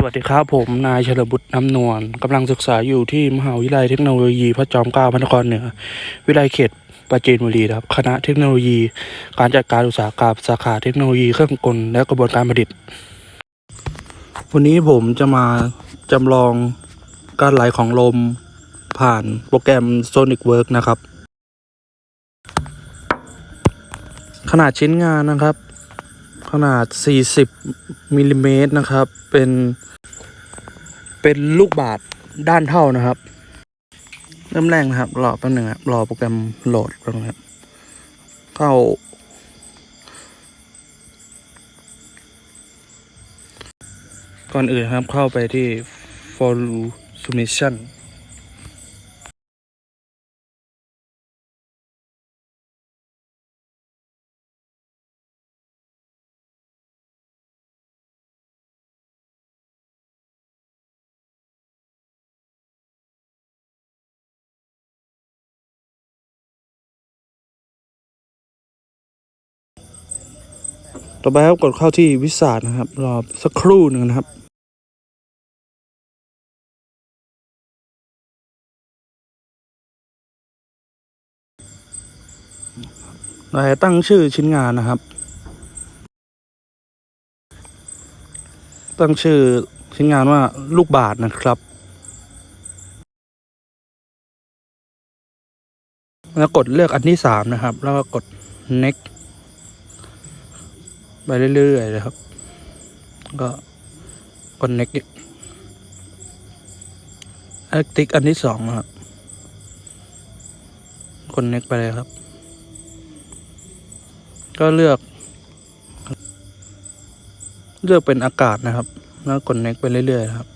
สวัสดีครับผมนายเฉลิมบุตรน้ำนวลกำลังศึกษาอยู่ที่มหาวิทยาลัยเทคโนโลยีพระจอมเกล้าพระนครเหนือ วิทยาลัยเขตปราจีนบุรีครับ คณะเทคโนโลยี การจัดการอุตสาหกรรมสาขาเทคโนโลยีเครื่องกลและกระบวนการผลิต วันนี้ผมจะมาจำลองการไหลของลมผ่านโปรแกรม Sonic Work นะครับ ขนาดชิ้นงานนะครับ ขนาด 40มิลลิเมตรนะครับ เป็น เป็นลูกบาศก์ด้านเท่านะครับ เริ่มแรกนะครับ รอแป๊บนึงครับรอโปรแกรมโหลดแป๊บนึงครับเข้า ก่อนอื่นครับเข้าไปที่ for submission ต่อไปครับกดเข้าที่วิสาทนะครับ รอสักครู่หนึ่งนะครับเราจะตั้งชื่อชิ้นงานนะครับ ตั้งชื่อชิ้นงานว่าลูกบาทนะครับ แล้วกดเลือกอันที่สามนะครับ แล้วก็กด next ไปเรื่อยๆเลยครับ ก็กด next อีกเลือกติ๊กอันที่สองนะครับกด next ไปเลยครับ ก็เลือก เลือกเป็นอากาศนะครับ แล้วกด next ไปเรื่อยๆนะครับ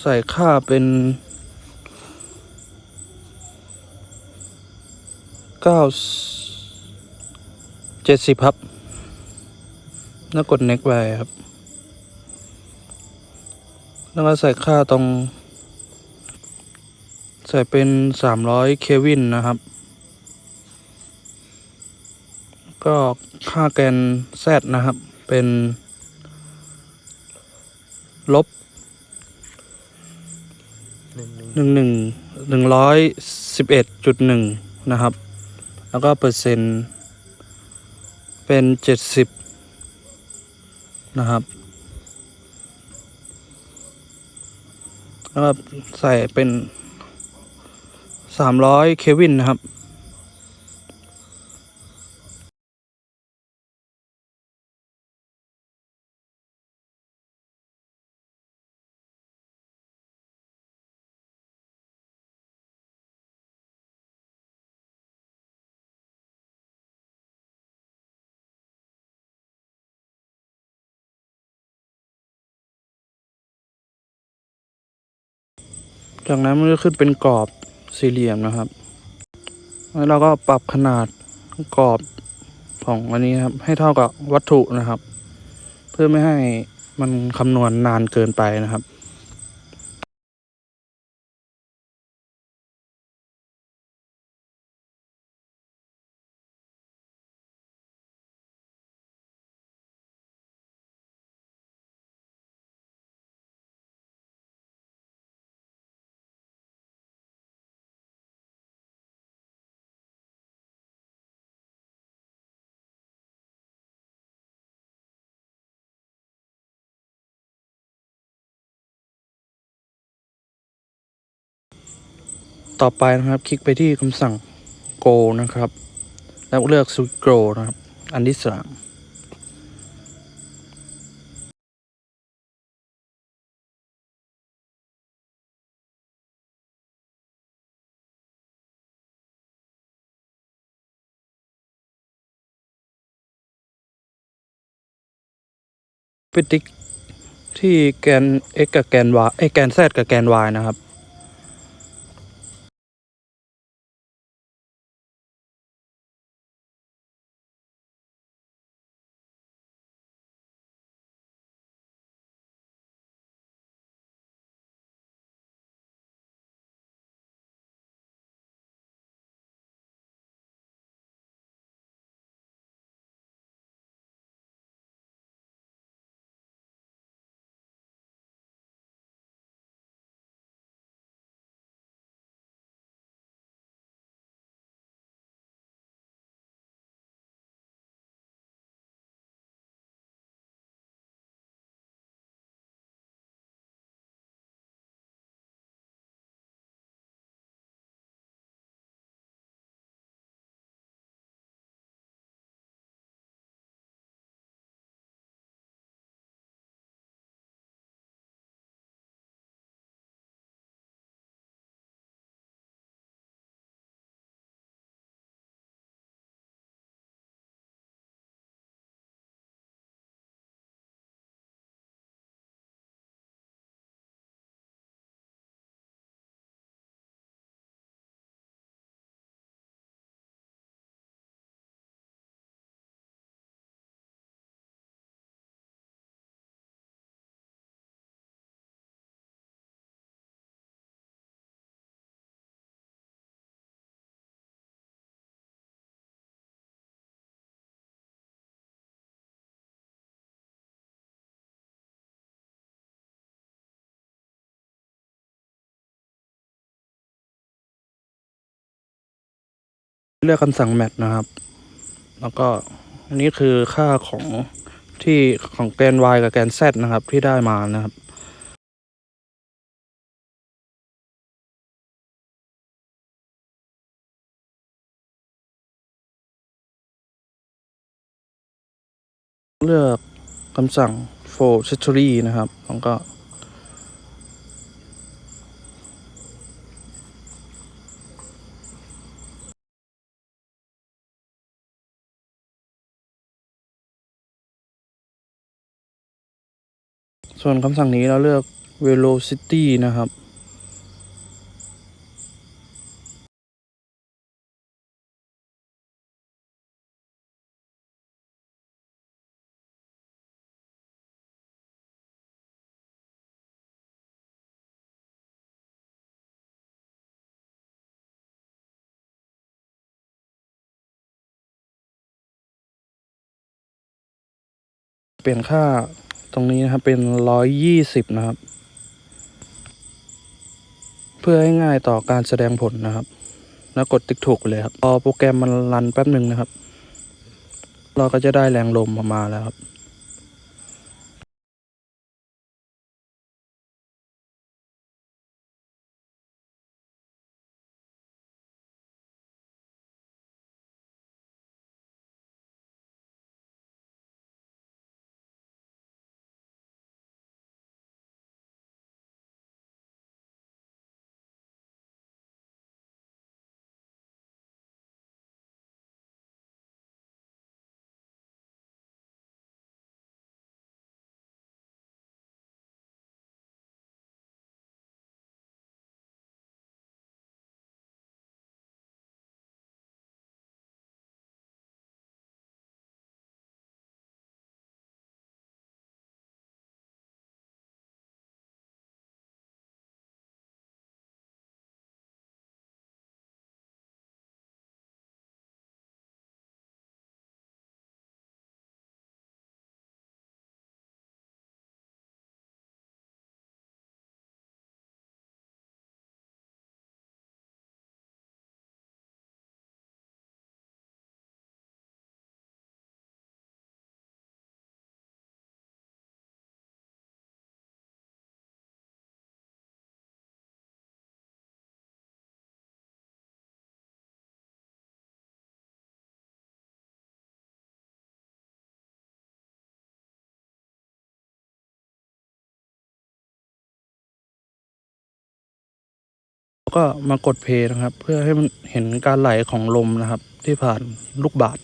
ใส่ค่าเป็นเก้า เจ็ดสิบครับ แล้วกด next ไปครับ แล้วก็ใส่ค่าตรง ใส่เป็นสามร้อยเควินนะครับ ก็ค่าแกน Z นะครับ เป็น ลบหนึ่งหนึ่งหนึ่งร้อยสิบเอ็ดจุดหนึ่งนะครับ แล้วก็เปอร์เซ็นต์ เป็นเจ็ดสิบนะครับ แล้วก็ใส่เป็นสามร้อยเควินนะครับ จากนั้นมันก็ขึ้นเป็นกรอบสี่เหลี่ยมนะครับ แล้วเราก็ปรับขนาดกรอบของอันนี้ครับ ให้เท่ากับวัตถุนะครับ เพื่อไม่ให้มันคำนวณนานเกินไปนะครับ ต่อไปนะครับ คลิกไปที่คำสั่ง go นะครับ แล้วเลือก switch go นะครับ อันที่สามไปติ๊กที่แกน x กับแกน y ไอแกน z กับแกน y นะครับ เลือกคำสั่งแมทนะครับ แล้วก็อันนี้คือค่าของที่ของแกน y กับแกน z นะครับ ที่ได้มานะครับ เลือกคำสั่ง for history นะครับ แล้วก็ ส่วนคำสั่งนี้เราเลือก velocity นะครับ เปลี่ยนค่า ตรงนี้นะครับเป็นร้อยยี่สิบนะครับ เพื่อให้ง่ายต่อการแสดงผลนะครับ แล้วกดติ๊กถูกเลยครับพอโปรแกรมมันรันแป๊บหนึ่งนะครับ เราก็จะได้แรงลมออกมาแล้วครับ ก็มากดเพย์นะครับ เพื่อให้มันเห็นการไหลของลมนะครับ ที่ผ่านลูกบาศ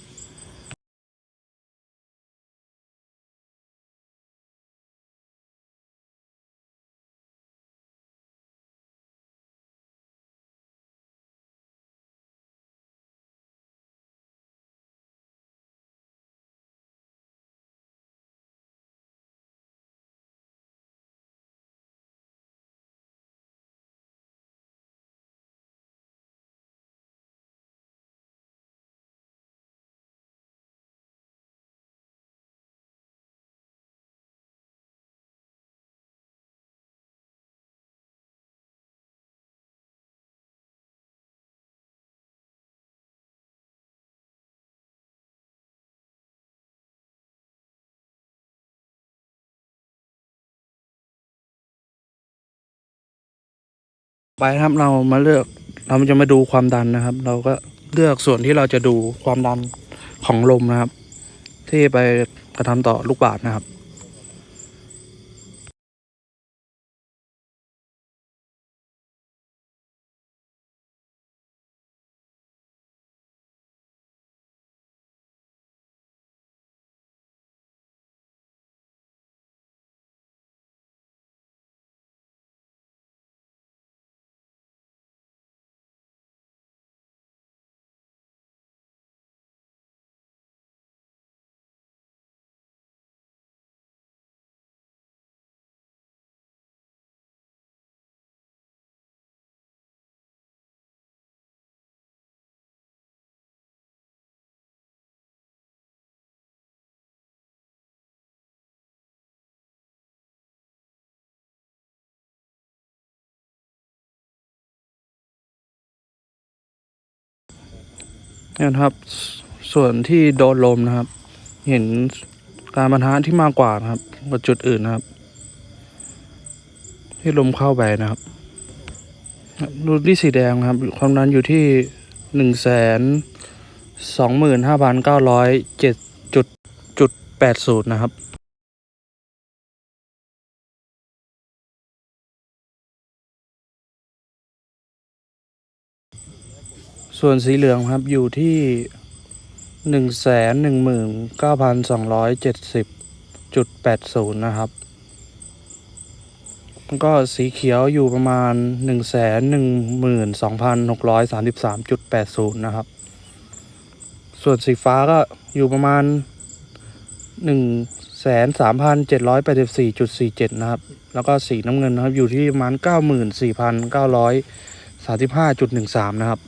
ไปครับเรามาเลือกเราจะมาดูความดันนะครับ เราก็เลือกส่วนที่เราจะดูความดันของลมนะครับ ที่ไปกระทำต่อลูกบาศก์นะครับ เนี่ยนะครับ ส่วนที่โดนลมนะครับ เห็นการบรรทะที่มากกว่านะครับกว่าจุดอื่นนะครับ ที่ลมเข้าไปนะครับดูที่สีแดงนะครับ ความดันอยู่ที่หนึ่งแสนสองหมื่นห้าพันเก้าร้อยเจ็ดจุดจุดแปดศูนย์นะครับ ส่วนสีเหลืองครับอยู่ที่หนึ่งแสนหนึ่งหมื่นเก้าพันสองร้อยเจ็ดสิบจุดแปดศูนย์นะครับแล้วก็สีเขียวอยู่ประมาณหนึ่งแสนหนึ่งหมื่นสองพันหกร้อยสามสิบสามจุดแปดศูนย์นะครับ ส่วนสีฟ้าก็อยู่ประมาณหนึ่งแสนสามพันเจ็ดร้อยแปดสิบสี่จุดสี่เจ็ดนะครับ แล้วก็สีน้ำเงินนะครับอยู่ที่ประมาณเก้าหมื่นสี่พันเก้าร้อยสามสิบห้าจุดหนึ่งสามนะครับ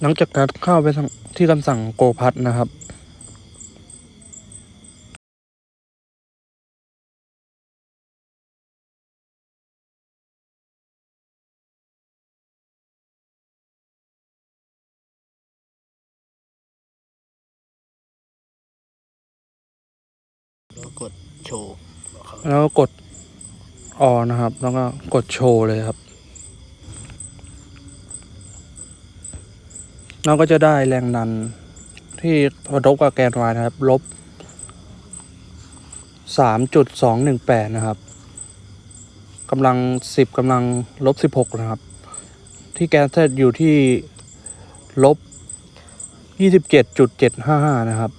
หลังจากนั้นเข้าไปทางที่คำสั่งโกพัดนะครับแล้วกดโชว์แล้วก็กดออนะครับ แล้วก็กดโชว์เลยครับ เราก็จะได้แรงดันที่พอทบกับแกน y นะครับ ลบสามจุดสองหนึ่งแปดนะครับกำลังสิบกำลังลบสิบหกนะครับ ที่แกน z อยู่ที่ลบยี่สิบเจ็ดจุดเจ็ดห้าห้านะครับ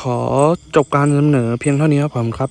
ขอจบการนำเสนอเพียงเท่านี้ครับผมครับ